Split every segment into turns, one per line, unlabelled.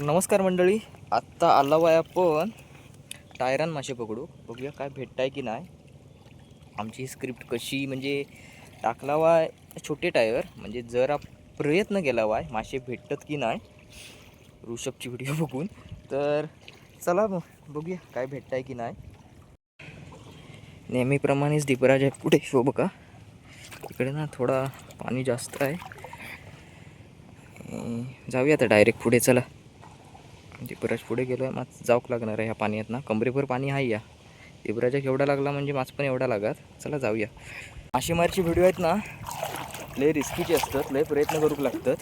नमस्कार मंडळी आत्ता आला आहे आपण टायरान मासे पकडू. बघूया काय भेटताय की नाही. आमची स्क्रिप्ट कशी म्हणजे टाकला वाय छोटे टायर म्हणजे जरा प्रयत्न केला वाय मासे भेटतात की नाही. ऋषभची व्हिडिओ बघून. तर चला मग बघूया काय भेटताय की नाही. नेहमीप्रमाणेच दीपराज आहे पुढे शो बघा. इकडे ना थोडा पाणी जास्त आहे. जाऊया आता डायरेक्ट पुढे चला. म्हणजे दिपराज पुढे गेलो आहे माच जाऊक लागणार आहे ह्या पाण्यात ना. कमरेभर पाणी आहे या. दिपराजाक एवढा लागला म्हणजे माच पण एवढा लागत. चला जाऊया. मासेमारची व्हिडिओ आहेत ना लय रिस्कीचे असतात लय प्रयत्न करूक लागतात.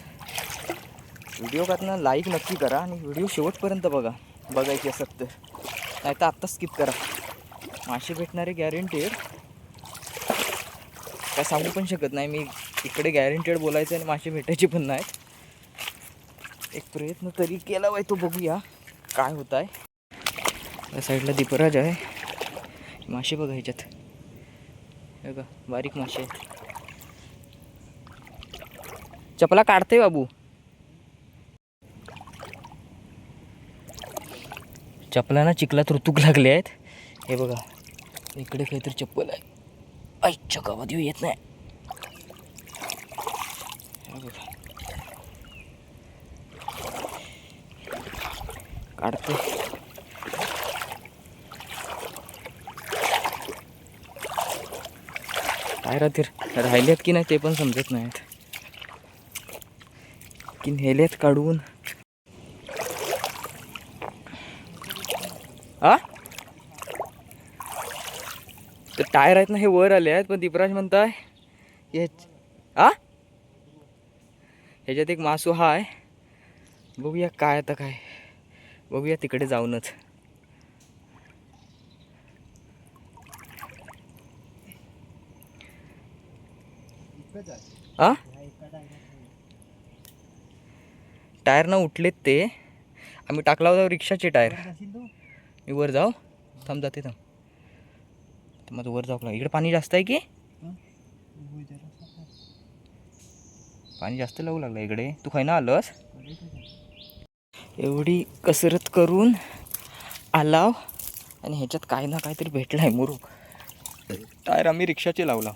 व्हिडिओ ना लाईक नक्की करा आणि व्हिडिओ शेवटपर्यंत बघा. बघायची असत तर नाही तर आत्ताच स्किप करा. मासे भेटणारे गॅरंटेड काय सांगू पण शकत नाही. मी इकडे गॅरंटेड बोलायचं आणि मासे भेटायचे पण नाहीत. एक प्रयत्न तरी केला पाहिजे तो बघूया काय होत आहे या साईडला दीपराज आहे. मासे बघा ह्याच्यात. हे बघा बारीक मासे. चपला काढते बाबू. चपला ना चिखलात ऋतूक लागले आहेत. हे बघा इकडे काहीतरी चप्पल आहे. आईच्या गावात येऊ येत नाही. बघा. काढते. काय राहतील राहिलेत की नाही ते पण समजत नाहीत. की नेलेत काढून. आ? तर टायर आहेत ना हे वर आले आहेत पण दीपराज म्हणताय हे आ? ह्याच्यात एक मासू हा आहे बघूया काय आता काय. बघूया तिकडे जाऊनच. आ? टायर ना उठलेत ते. आम्ही टाकला होता रिक्षाचे टायर. मी वर जाऊ. थांब जाते थांब. तर माझं वर जाऊ इकडे पाणी जास्त आहे की? पाणी जास्त लागू लागलं इकडे. तू खाय ना आलंस? एवढी कसरत करून आलाव आणि ह्याच्यात काही ना काहीतरी भेटलं आहे मुरू टायर आम्ही रिक्षाचे लावला.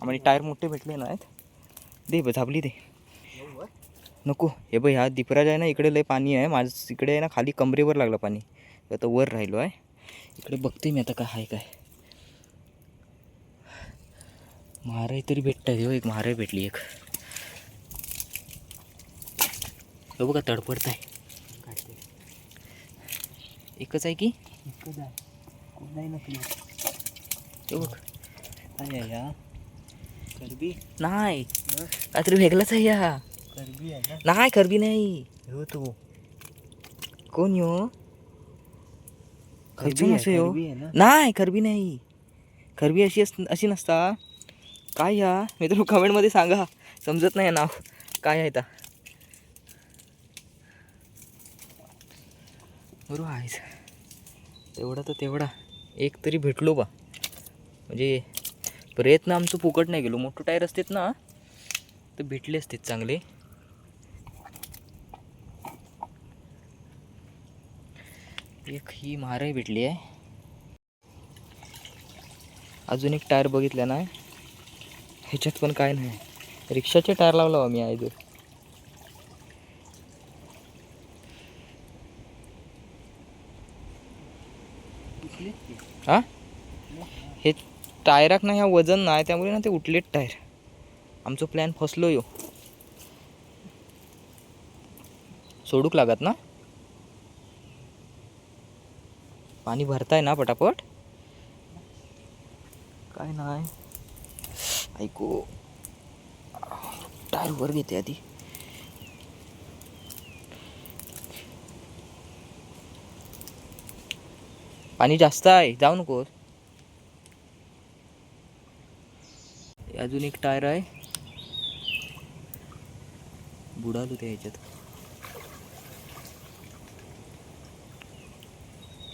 आम्हाला टायर मोठे भेटले नाहीत. दे ब झाबली दे. नको. हे बघ ह्या दीपराज आहे ना इकडे लय पाणी आहे. माझं इकडे आहे ना खाली कमरेवर लागलं पाणी. आता वर राहिलो आहे. इकडे बघते मी आता काय आहे काय. महाराई तरी भेटत आहे एक महाराई भेटली एक. बघा तडपडत आहे एकच आहे की हे बघ. काय आहे या.
करबी.
नाही. काहीतरी वेगळंच आहे या.
करबी आहे ना
नाही खरबी नाही.
हो तू.
कोण यो?
आहे,
मासे यो.
आहे
नाही खरबी नाही. खरबी अशी अस अशी नसता. काय या? मी तर कमेंटमध्ये सांगा. समजत नाही नाव. काय आहे ता? बरोबर आहेच तेवढा तर तेवढा. एक तरी भेटलो बा. म्हणजे प्रयत्न आमचं फुकट नाही गेलो. मोठं टायर असतात ना तर भेटले असतात चांगले. एक ही मारही भेटली आहे. अजून एक टायर बघितला ना ह्याच्यात पण काय नाही. रिक्षाचे टायर लावला बा मी आहे हा? हे टायराक ना ह्या वजन नाही त्यामुळे ना ते उठलेत टायर. आमचो प्लॅन फसलो यो. सोडूक लागत ना? पाणी भरताय ना पटापट? काय नाही. ऐकू. टायर वर घेते आधी. पाणी जास्त आहे. जाऊ नकोस अजून एक टायर आहे. बुडालो त्या ह्याच्यात.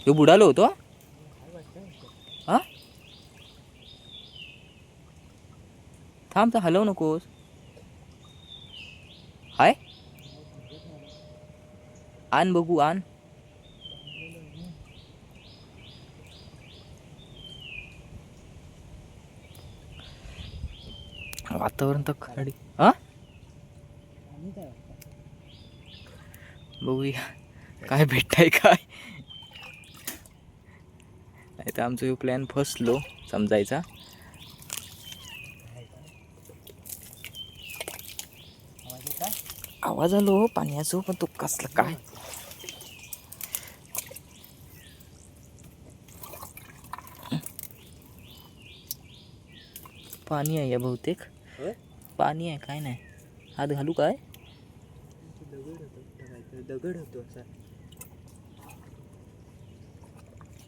तो बुडालो होतो हा. थांब तर हलव नकोस. हाय. आण बघू आण. वातावरण तर खडी हा? बघूया. काय भेटताय काय? नाही तर आमचा प्लॅन फसलो समजायचा.
आवाज
आलो पाण्याचो पण तो कसला काय? पाणी आहे या बहुतेक? पाणी आहे काय नाही. हात घालू काय?
दगड होतो असा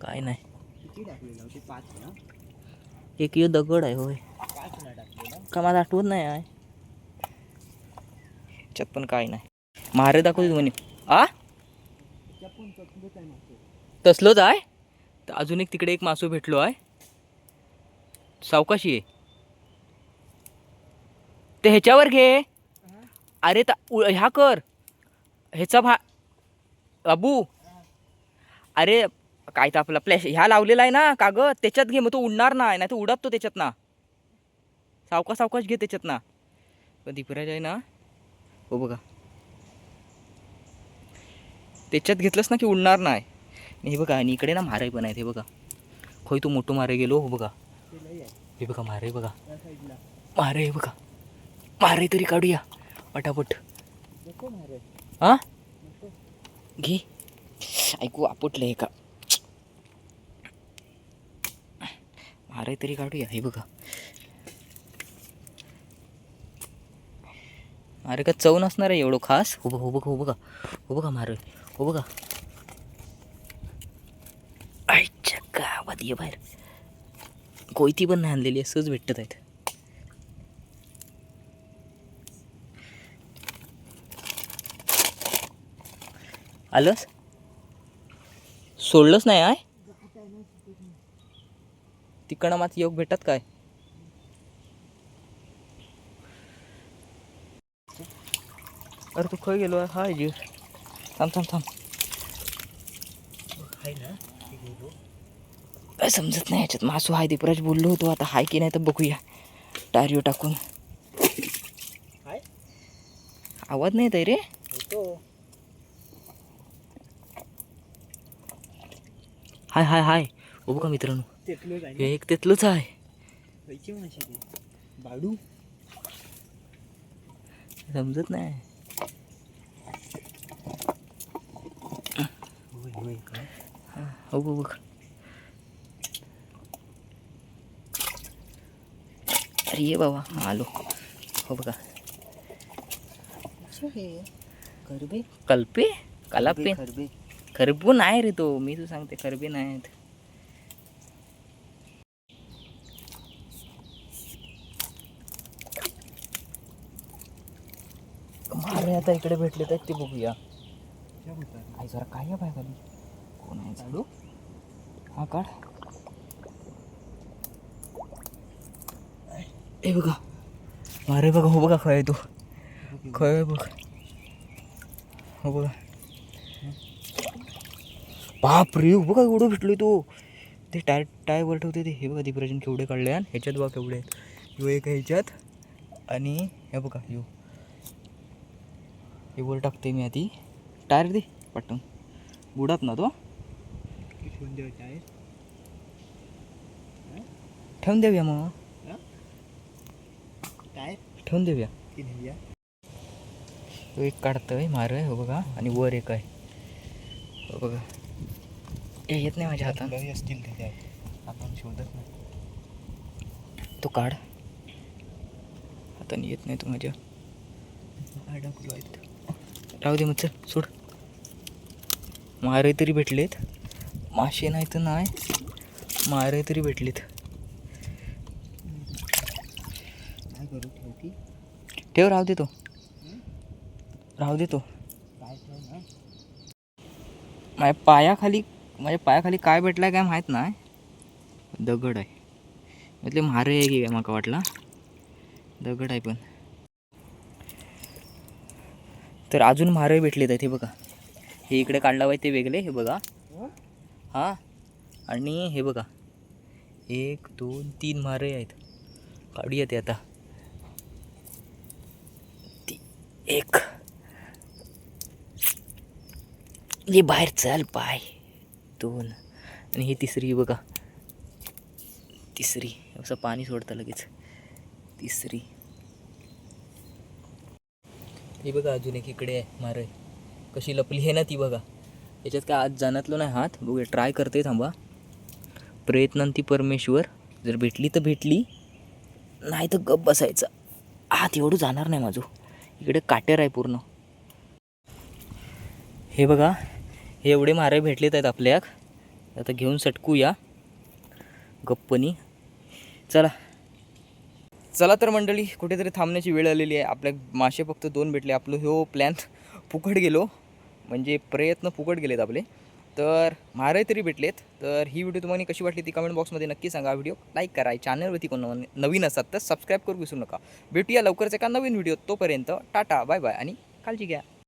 काय नाही. एक यो दगड आहे होय. का मला आठवत नाही आहे. चप्पन पण काय नाही. मारे दाखवते म्हणे आ? तसलोच आहे. तर अजून एक तिकडे एक मासू भेटलो आहे. सावकाशी आहे. ते ह्याच्यावर घे. अरे ता उ- ह्या कर. ह्याचा भा बाबू अरे काय तर आपला प्लॅश ह्या लावलेला आहे ना कागद त्याच्यात घे मग तो उडणार नाही नाही तर उडत तो त्याच्यात ना. सावकाश सावकाश घे त्याच्यात ना. पण दीपराज आहे ना हो बघा. त्याच्यात घेतलंस ना की उडणार नाही. हे बघा आणि इकडे ना मारे पण आहेत हे बघा. खोय तू मोठं मारे गेलो हो बघा. हे बघा मारे बघा. मारे हे बघा. मारे तरी काढूया. पटापट. हा? घे. ऐकू आपटलं हे का मारे तरी काढूया हे बघा. अरे का चव नसणार आहे एवढं खास? हो बघा हो बघा हो बघा. हो बघा मारे. हो बघा. आईच्या गावात ये बाहेर. कोयती पण नाही आणलेली असंच भेटत आहेत. आलंस? सोडलंच नाही आहे तिकडं मात योग भेटत काय? अरे तू खय गेलो हाय जी थांब थांब थांब. काय समजत नाही याच्यात. मासू हाय दीपराज बोललो होतो आता हाय की नाही तर बघूया. टारिओ टाकून. आवाज नाही येत रे? हाय हाय हाय. हो बघा मित्रांनो? हे एक तेतलंच आहे.
बाडू?
समजत नाही. हो बघ बघ अरे ये बाबा आलो. हो बघा.
करबे?
कल्पे? कलापे खरबू नाही रे तो मी तू सांगते नाही आहेत मारे आता इकडे भेटले तर ते बघूया. आई जरा काय आहे बाय खाली कोण आहे
चालू
हा काढ. ए बघा. मारे बघा हो बघा खय तू. खय बघ. हो बघा. बाप रे बघा एवढं भेटलोय तो? ते टाय टायवर ठेवते ते. हे बघा दीपराजन केवढे काढले आणि ह्याच्यात बघा केवढे आहेत. यो एक आहे ह्याच्यात आणि हे बघा यो. हे वर टाकते मी आधी. टायर दे पटकन. बुडात ना तो.
ठेवून देव टायर
ठेवून देऊया मग.
टायर
ठेवून देऊया.
तो
एक काढतोय मार हो बघा. आणि वर एक आहे. हो बघा. हे येत नाही माझ्या हातात.
लई असतील त्याच्यात आपण शोधत नाही.
तो काढ. हाताने येत नाही तो माझ्या.
अडकलो
राहू दे मग चल सोड. मारे तरी भेटलेत. मासे नाही तर नाही. मारे तरी भेटलेत.
काय करू ठेवती
ठेव राहू दे तो. राहू दे तो.
ठेव
माझ्या पायाखाली माझ्या पायाखाली काय भेटला काय माहीत नाही. दगड आहे. म्हटले मारे आहे की काय माका वाटला. दगड आहे पण. तर अजून मारे भेटलेत आहेत हे बघा. हे इकडे काढला पाहिजे ते वेगळे हे बघा. हां? आणि हे बघा. एक दोन तीन मारे आहेत. काढूया ते आता. ती एक. ये बाहेर चल पाय दोन. आणि ही तिसरी बघा. तिसरी. असं पाणी सोडतं लगेच. तिसरी. ही बघा अजून एक इकडे आहे मारे. कशी लपली आहे ना ती बघा. याच्यात काय आज जाणतलो नाही हात. बघूया ट्राय करते थांबा. प्रयत्नांती परमेश्वर. जर भेटली तर भेटली. नाही तर गप बसायचं. हात एवढं जाणार नाही माझं. इकडे काटेर आहे पूर्ण. हे बघा हे एवढे मारे भेटलेत आहेत आपल्याक आता घेऊन सटकूया. गप्पनी. चला. चला तर मंडळी कुठेतरी थांबण्याची वेळ आलेली आहे. आपल्या मासे फक्त दोन भेटले. आपलं हो प्लॅन फुकट गेलो. म्हणजे प्रयत्न फुकट गेलेत आपले. तर मारे तरी भेटलेत. तर ही व्हिडिओ तुम्हाला कशी वाटली ती कमेंट बॉक्समध्ये नक्की सांगा. व्हिडिओ लाईक करा. चॅनलवरती कोण नव- नवीन असतात तर सबस्क्राईब करू विसरू नका. भेटूया लवकरच एका नवीन व्हिडिओ तोपर्यंत. टाटा बाय बाय आणि काळजी घ्या.